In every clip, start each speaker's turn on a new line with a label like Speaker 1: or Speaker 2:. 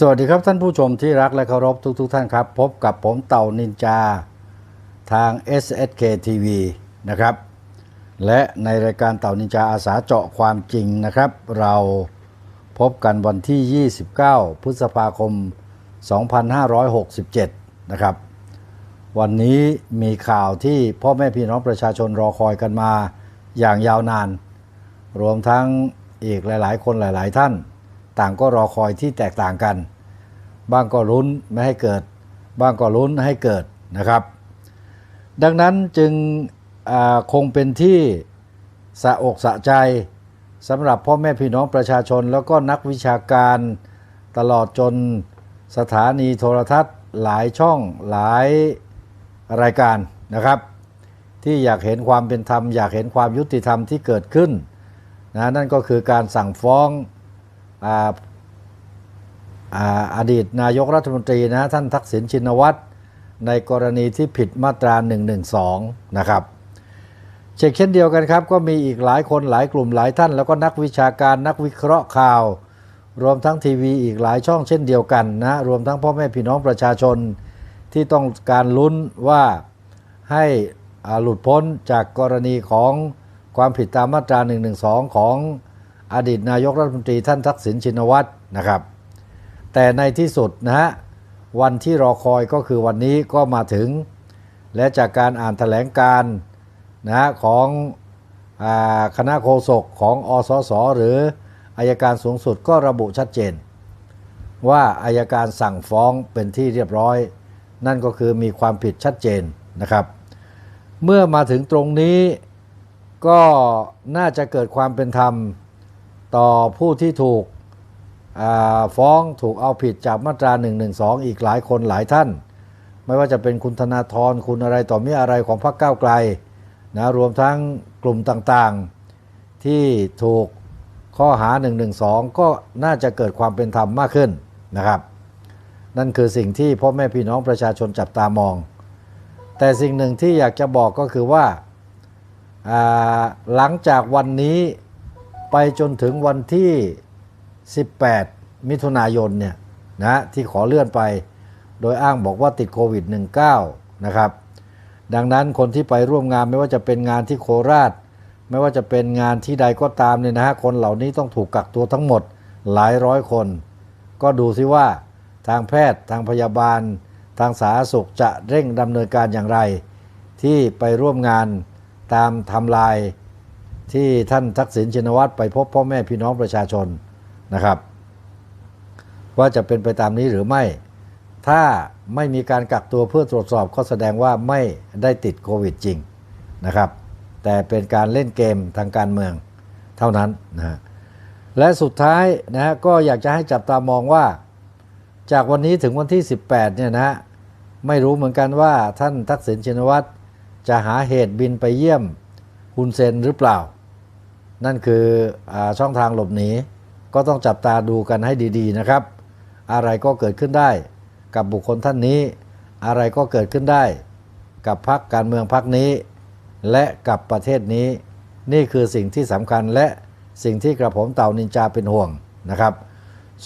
Speaker 1: สวัสดีครับท่านผู้ชมที่รักและเคารพทุกๆทท่านครับ พบกับผมเต่านินจาทาง SSK TV นะครับ และในรายการเต่านินจาอาสาเจาะความจริงนะครับ เราพบกันวันที่ 29 พฤษภาคม 2567 นะครับ วันนี้มีข่าวที่พ่อแม่พี่น้องประชาชนรอคอยกันมาอย่างยาวนาน รวมทั้งอีกหลาย ๆ คนหลาย ๆ ท่าน ต่างก็รอคอยที่แตกต่างกัน บ้างก็ลุ้นไม่ให้เกิด บ้างก็ลุ้นให้เกิดนะครับ ดังนั้นจึงคงเป็นที่สะอกสะใจสำหรับพ่อแม่พี่น้องประชาชน แล้วก็นักวิชาการตลอดจนสถานีโทรทัศน์หลายช่องหลายรายการนะครับ ที่อยากเห็นความเป็นธรรม อยากเห็นความยุติธรรมที่เกิดขึ้นนะนั่นก็คือการสั่งฟ้อง อดีตนายกรัฐมนตรีนะท่านทักษิณชินวัตรในกรณีที่ผิดมาตรา 112 นะครับเช่นเช่นเดียวกันครับ ก็มีอีกหลายคนหลายกลุ่มหลายท่าน แล้วก็นักวิชาการนักวิเคราะห์ข่าว รวมทั้งทีวีอีกหลายช่องเช่นเดียวกันนะรวมทั้งพ่อแม่พี่น้องประชาชนที่ต้องการลุ้นว่าให้หลุดพ้นจากกรณีของความผิดตามมาตรา 112 ของ อดีตนายกรัฐมนตรีท่านทักษิณชินวัตรนะครับ แต่ในที่สุดนะฮะวันที่รอคอยก็คือวันนี้ก็มาถึง และจากการอ่านแถลงการนะฮะของอคณะโฆษกของอสสหรืออายการสูงสุดก็ระบุชัดเจน ว่าอายการสั่งฟ้องเป็นที่เรียบร้อย นั่นก็คือมีความผิดชัดเจนนะครับ เมื่อมาถึงตรงนี้ก็น่าจะเกิดความเป็นธรรม ต่อผู้ที่ถูกฟ้องถูกเอาผิดจากมาตรา 112 อีกหลายคนหลายท่าน ไม่ว่าจะเป็นคุณธนาธรคุณอะไรต่อมีอะไรของพรรคก้าวไกลนะรวมทั้งกลุ่มต่างๆ ที่ถูกข้อหา 112 ก็น่าจะเกิดความเป็นธรรมมากขึ้นนะครับ นั่นคือสิ่งที่พ่อแม่พี่น้องประชาชนจับตามอง แต่สิ่งหนึ่งที่อยากจะบอกก็คือว่าหลังจากวันนี้ ไปจนถึงวันที่ 18 มิถุนายนเนี่ยนะที่ขอเลื่อนไป โดยอ้างบอกว่าติดโควิด -19 นะครับ ดังนั้นคนที่ไปร่วมงานไม่ว่าจะเป็นงานที่โคราช ไม่ว่าจะเป็นงานที่ใดก็ตามเนี่ยนะฮะคนเหล่านี้ต้องถูกกักตัวทั้งหมดหลายร้อยคน ก็ดูซิว่าทางแพทย์ทางพยาบาล ทางสาธารณสุขจะเร่งดำเนินการอย่างไร ที่ไปร่วมงานตามทำลาย ที่ท่านทักษิณชินวัตรไปพบพ่อแม่พี่น้องประชาชนนะครับ ว่าจะเป็นไปตามนี้หรือไม่ ถ้าไม่มีการกักตัวเพื่อตรวจสอบก็แสดงว่าไม่ได้ติดโควิดจริงนะครับ แต่เป็นการเล่นเกมทางการเมืองเท่านั้นนะฮะและสุดท้ายนะก็อยากจะให้จับตามองว่า จากวันนี้ถึงวันที่ 18เนี่ยนะฮะไม่รู้เหมือนกันว่าท่านทักษิณชินวัตรจะหาเหตุบินไปเยี่ยมฮุนเซนหรือเปล่า นั่นคืออช่องทางหลบหนี ก็ต้องจับตาดูกันให้ดีๆนะครับ อะไรก็เกิดขึ้นได้ กับบุคคลท่านนี้ อะไรก็เกิดขึ้นได้ กับพรรคการเมืองพรรคนี้ และกับประเทศนี้ นี่คือสิ่งที่สำคัญและสิ่งที่กระผมเต่านินจาเป็นห่วงนะครับ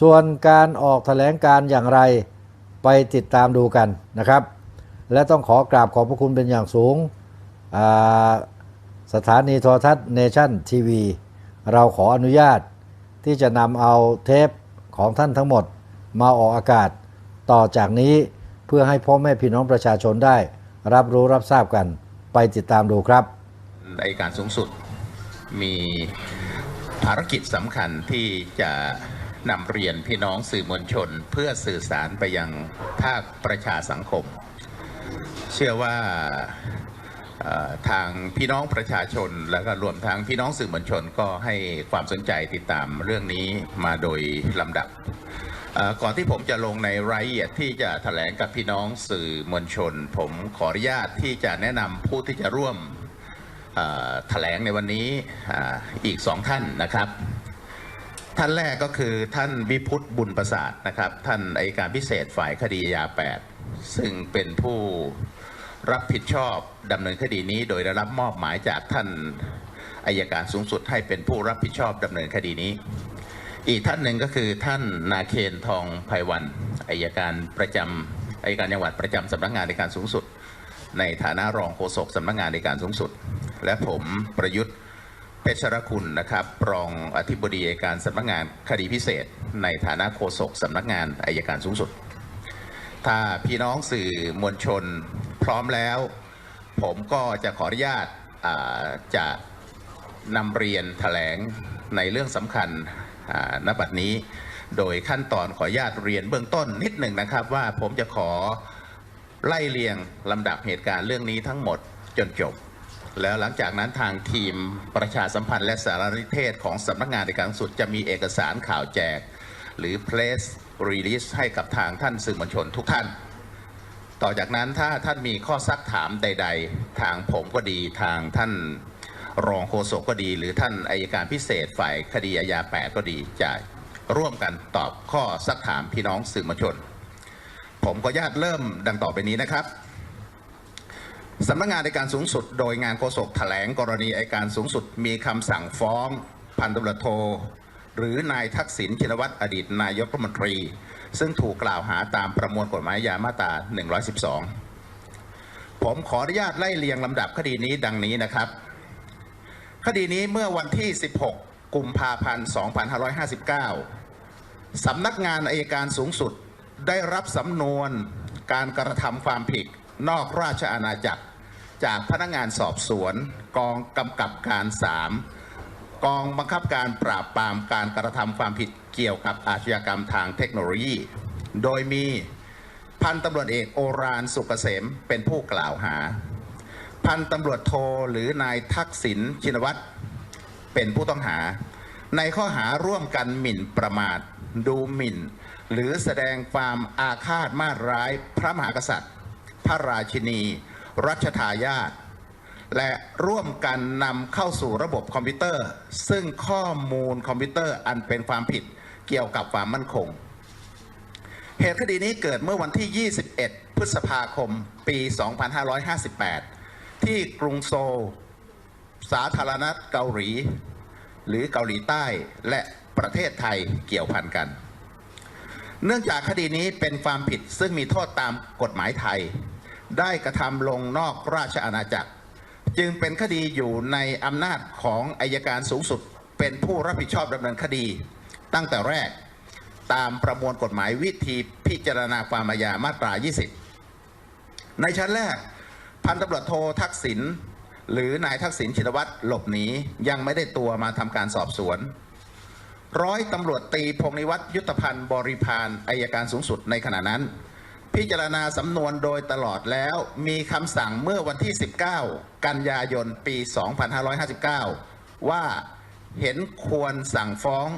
Speaker 1: ส่วนการออกแถลงการอย่างไรไปติดตามดูกันนะครับ และต้องขอกราบขอบพระคุณเป็นอย่างสูงอ่า สถานีโทรทัศน์เนชั่นทีวีเราขออนุญาตที่จะนำเอาเทปของท่านทั้งหมดมาออกอากาศ ต่อจากนี้เพื่อให้พ่อแม่พี่น้องประชาชนได้ รับรู้รับทราบกันไปติดตามดูครับ
Speaker 2: อัยการสูงสุดมีภารกิจสำคัญที่จะนำเรียนพี่น้องสื่อมวลชน เพื่อสื่อสารไปยังภาคประชาสังคม เชื่อว่า ทางพี่น้องประชาชน แล้วก็รวมทั้งพี่น้องสื่อมวลชนก็ให้ความสนใจติดตามเรื่องนี้มาโดยลำดับ ก่อนที่ผมจะลงในรายละเอียดที่จะแถลงกับพี่น้องสื่อมวลชน ผมขออนุญาตที่จะแนะนำผู้ที่จะร่วมเอ่อแถลงในวันนี้ออีกสองท่านนะครับ ท่านแรกก็คือท่านวิพุทธบุญประสาทนะครับ ท่านอัยการพิเศษฝ่ายคดียา 8 ซึ่งเป็นผู้รับผิดชอบ ดำเนินคดีนี้โดยได้รับมอบหมายจากท่านอายการสูงสุดให้เป็นผู้รับผิดชอบดำเนินคดีนี้ อีกท่านหนึ่งก็คือท่านนาเคนทองไพวันอายการประจำอายการจังหวัดประจำสำนักงานในการสูงสุด ในฐานะรองโฆษกสำนักงานในการสูงสุด และผมประยุทธ์เพชรคุณนะครับรองอธิบดีอัยการสำนักงานคดีพิเศษ ในฐานะโฆษกสำนักงานอายการสูงสุด ถ้าพี่น้องสื่อมวลชนพร้อมแล้ว ผมก็จะขออนุญาตาจะนำเรียนแถลงในเรื่องสำคัญอ่าณบัดนี้ โดยขั้นตอนขออนุญาตเรียนเบื้องต้นนิดหนึ่งนะครับว่าผมจะขอไล่เรียงลำดับเหตุการณ์เรื่องนี้ทั้งหมดจนจบ แล้วหลังจากนั้นทางทีมประชาสัมพันธ์และสารนิเทศของสำนักงานในการสุดจะมีเอกสารข่าวแจก หรือ press release ให้กับทางท่านสื่อมวลชนทุกท่าน ต่อจากนั้นถ้าท่านมีข้อซักถามใด ๆ ทางผมก็ดีทางท่านรองโฆษกก็ดี หรือท่านอายการพิเศษฝ่ายคดีอาญา8ก็ดีจะร่วมกันตอบข้อซักถามพี่น้องสื่อมวลชน ผมก็ญาตเริ่มดังต่อไปนี้นะครับสำนักงานในการสูงสุด โดยงานโฆษกแถลงกรณีอัยการสูงสุด มีคำสั่งฟ้องพันตำรวจโท หรือนายทักษิณชินวัตรอดีตนายกรัฐมนตรี ซึ่งถูกกล่าวหาตามประมวลกฎหมายยามาตรา 112 ผมขออนุญาตไล่เรียงลำดับคดีนี้ดังนี้นะครับ คดีนี้เมื่อวันที่ 16 กุมภาพันธ์ 2559 สำนักงานอายการสูงสุดได้รับสำนวนการกระทำความผิดนอกราชอาณาจักร จากพนักงานสอบสวนกองกำกับการ 3 กองบังคับการปราบปรามการกระทำความผิดเกี่ยวกับอาชญากรรมทางเทคโนโลยี โดยมีพันตำรวจเอกโอรานสุกเกษมเป็นผู้กล่าวหา พันตำรวจโทหรือนายทักษิณชินวัตรเป็นผู้ต้องหา ในข้อหาร่วมกันหมิ่นประมาท ดูหมิ่น หรือแสดงความอาฆาตมาร้ายพระมหากษัตริย์ พระราชินี รัชทายาท และร่วมกันนำเข้าสู่ระบบคอมพิวเตอร์ ซึ่งข้อมูลคอมพิวเตอร์อันเป็นความผิดเกี่ยวกับความมั่นคง เหตุคดีนี้เกิดเมื่อวันที่ 21 พฤษภาคม ปี 2558 ที่กรุงโซล สาธารณรัฐเกาหลี หรือเกาหลีใต้และประเทศไทยเกี่ยวพันกัน เนื่องจากคดีนี้เป็นความผิดซึ่งมีโทษตามกฎหมายไทย ได้กระทำลงนอกราชอาณาจักร จึงเป็นคดีอยู่ในอำนาจของอายการสูงสุด เป็นผู้รับผิดชอบดำเนินคดี ตั้งแต่แรกตามประมวลกฎหมายวิธีพิจารณาความอาญามาตรา 20 ในชั้นแรก พันตำรวจโททักษิณหรือนายทักษิณชินวัตรหลบหนียังไม่ได้ตัวมาทำการสอบสวน ร้อยตำรวจตีพงนิวัตรยุทธพันธ์บริพานอายการสูงสุดในขณะนั้น พิจารณาสำนวนโดยตลอดแล้ว มีคำสั่งเมื่อวันที่ 19 กันยายนปี 2559 ว่าเห็นควรสั่งฟ้อง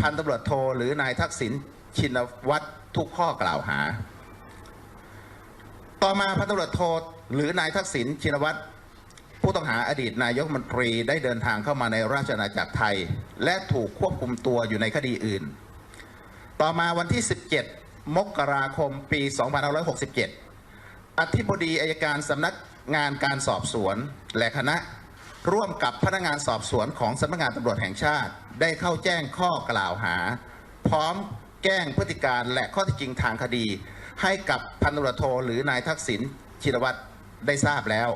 Speaker 2: พันตำรวจโทหรือนายทักษิณชินวัตรทุกข้อกล่าวหา ต่อมาพันตำรวจโทหรือนายทักษิณชินวัตรผู้ต้องหาอดีตนายกมนตรีได้เดินทางเข้ามาในราชอาณาจักรไทย และถูกควบคุมตัวอยู่ในคดีอื่น ต่อมาวันที่ 17 มกราคมปี 2567 อธิบดีอายการสำนักงานการสอบสวนและคณะ ร่วมกับพนักงานสอบสวนของสำนักงานตำรวจแห่งชาติ ได้เข้าแจ้งข้อกล่าวหา พร้อมแจ้งพฤติการและข้อเท็จจริงทางคดี ให้กับพันตำรวจโทหรือนายทักษิณชินวัตรได้ทราบแล้ว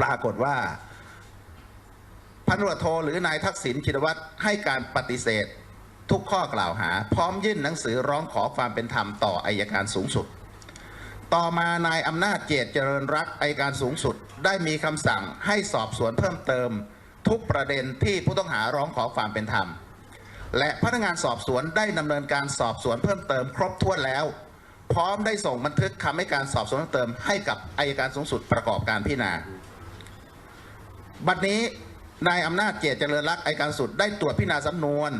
Speaker 2: ปรากฏว่าพันตำรวจโทหรือนายทักษิณชินวัตรให้การปฏิเสธ ทุกข้อกล่าวหา พร้อมยื่นหนังสือร้องขอความเป็นธรรมต่ออายการสูงสุด ต่อมานายอำนาจเจตเจริญรักอายการสูงสุดได้มีคำสั่งให้สอบสวนเพิ่มเติม ทุกประเด็นที่ผู้ต้องหาร้องขอความเป็นธรรม และพนักงานสอบสวนได้ดำเนินการสอบสวนเพิ่มเติมครบถ้วนแล้ว พร้อมได้ส่งบันทึกคำให้การสอบสวนเพิ่มเติมให้กับอายการสูงสุดประกอบการพิจารณาบัดนี้นายอำนาจเจตเจริญรักอัยการสุดได้ตรวจพิจารณาสำนวน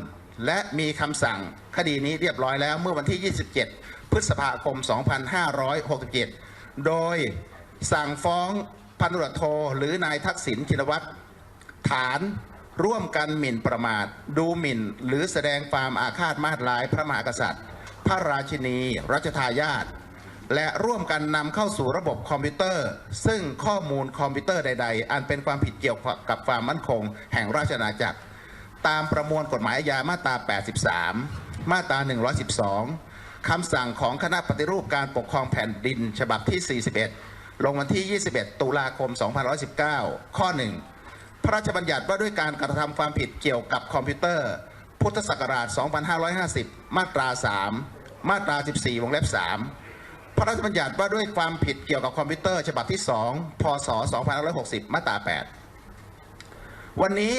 Speaker 2: และมีคำสั่งคดีนี้เรียบร้อยแล้วเมื่อวันที่ 27 พฤษภาคม 2567 โดยสั่งฟ้องพันตำรโทหรือนายทักษิณชินวัตรฐานร่วมกันหมิ่นประมาท ดูหมิ่น หรือแสดงความอาฆาตมาตร้ายพระมหากษัตริย์ พระราชินี รัชทายาทและร่วมกันนำเข้าสู่ระบบคอมพิวเตอร์ ซึ่งข้อมูลคอมพิวเตอร์ใด ๆ อันเป็นความผิดเกี่ยวกับความมั่นคง แห่งราชอาณาจักร ตามประมวลกฎหมายอาญามาตรา 83 มาตรา 112 คำสั่งของคณะปฏิรูปการปกครองแผ่นดินฉบับที่ 41 ลงวันที่ 21 ตุลาคม 2519 ข้อ 1 พระราชบัญญัติว่าด้วยการกระทำความผิดเกี่ยวกับคอมพิวเตอร์ พุทธศักราช 2550 มาตรา 3 มาตรา 14 วงเล็บ 3 พระราชบัญญัติว่าด้วยความผิดเกี่ยวกับคอมพิวเตอร์ ฉบับที่ 2 พศ 2560 มาตรา 8 วันนี้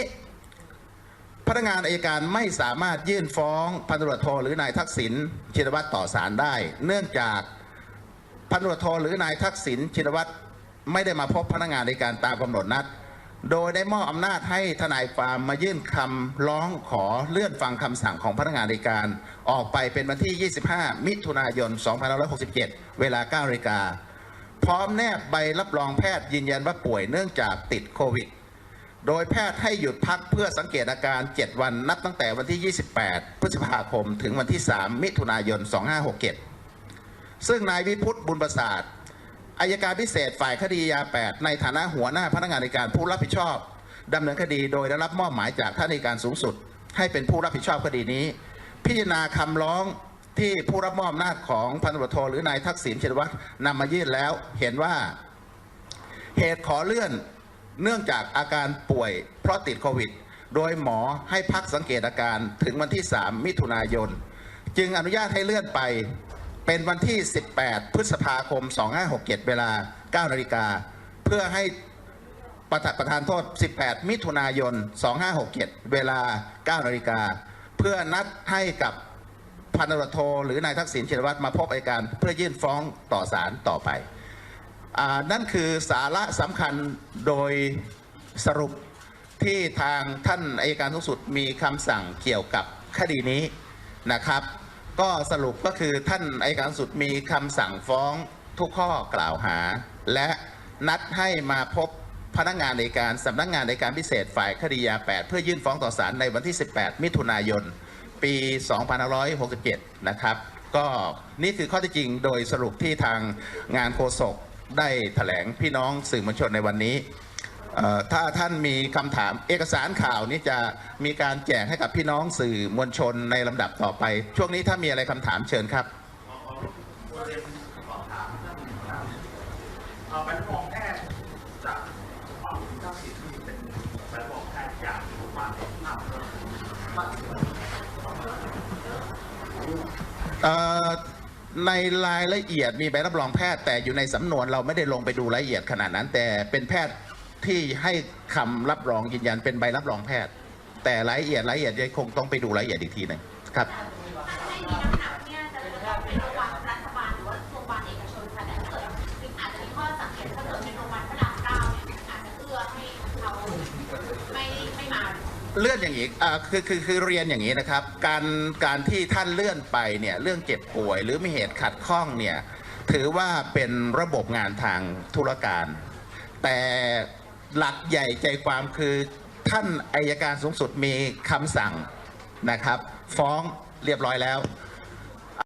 Speaker 2: พนักงานอายการไม่สามารถยื่นฟ้องพันตรวจโทหรือนายทักษิณชินวัตรต่อศาลได้ เนื่องจากพันตรวจโทหรือนายทักษิณชินวัตรไม่ได้มาพบพนักงานในการตามกำหนดนัด โดยได้มอบอำนาจให้ทนายความมายื่นคำร้องขอเลื่อนฟังคำสั่งของพนักงานในการ ออกไปเป็นวันที่ 25 มิถุนายน 2567 เวลา9นาฬิกาพร้อมแนบใบรับรองแพทย์ยืนยันว่าป่วยเนื่องจากติดโควิด โดยแพทย์ให้หยุดพักเพื่อสังเกตอาการ 7 วันนับตั้งแต่วันที่ 28 พฤษภาคม ถึงวันที่ 3 มิถุนายน 2567 ซึ่งนายวิพุทธบุญประสาทอายการพิเศษฝ่ายคดียา 8 ในฐานะหัวหน้าพนักงานในการผู้รับผิดชอบดำเนินคดีโดยได้รับมอบหมายจากท่านในการสูงสุด ให้เป็นผู้รับผิดชอบคดีนี้ พิจารณาคำร้องที่ผู้รับมอบอำนาจของพันตำรวจโทหรือนายทักษิณชินวัตรนำมายื่นแล้ว เห็นว่า เหตุขอเลื่อน เนื่องจากอาการป่วยเพราะติดโควิด โดยหมอให้พักสังเกตอาการถึงวันที่ 3 มิถุนายน จึงอนุญาตให้เลื่อนไปเป็นวันที่ 18 พฤษภาคม 2567 เวลา 9 นาฬิกา เพื่อให้ประธานประธานโทษ 18 มิถุนายน 2567 เวลา 9 นาฬิกา เพื่อนัดให้กับพันตำรวจโทหรือนายทักษิณชินวัตรมาพบอัยการ เพื่อยื่นฟ้องต่อศาลต่อไป นั่นคือสาระสำคัญโดยสรุปที่ทางท่านอายการสูงสุดมีคำสั่งเกี่ยวกับคดีนี้นะครับ ก็สรุปก็คือท่านอายการสุดมีคำสั่งฟ้องทุกข้อกล่าวหา และนัดให้มาพบพนักงานในการสำนักงานในการพิเศษฝ่ายคดียา 8 เพื่อยื่นฟ้องต่อศาลในวันที่ 18 มิถุนายน ปี 2567 นะครับ ก็นี่คือข้อเที่จริงโดยสรุปที่ทางงานโฆษก ได้แถลงพี่น้องสื่อมวลชนในวันนี้ ถ้าท่านมีคำถามเอกสารข่าวนี้จะมีการแจกให้กับพี่น้องสื่อมวลชนในลำดับต่อไป ช่วงนี้ถ้ามีอะไรคำถามเชิญครับ
Speaker 3: เอาใบรับรองแพทย์จากฝั่งเจ้าสิทธิ์เป็นใบรับรองแพทย์จากโรงพยาบาลภาพเพิ่ม
Speaker 2: เอ่อ ในรายละเอียดมีใบรับรองแพทย์แต่อยู่ในสำนวนเราไม่ได้ลงไปดูรายละเอียดขนาดนั้น แต่เป็นแพทย์ที่ให้คำรับรองยืนยันเป็นใบรับรองแพทย์ แต่รายละเอียดรายละเอียดยังคงต้องไปดูรายละเอียดอีกทีหนึ่งครับ เลื่อนอย่างนี้อ่าคือคือคือเรียนอย่างนี้นะครับ การการที่ท่านเลื่อนไปเนี่ยเรื่องเจ็บป่วย หรือมีเหตุขัดข้องเนี่ยถือว่าเป็นระบบงานทางธุรการ แต่หลักใหญ่ใจความคือท่านอายการสูงสุดมีคำสั่งนะครับ ฟ้องเรียบร้อยแล้ว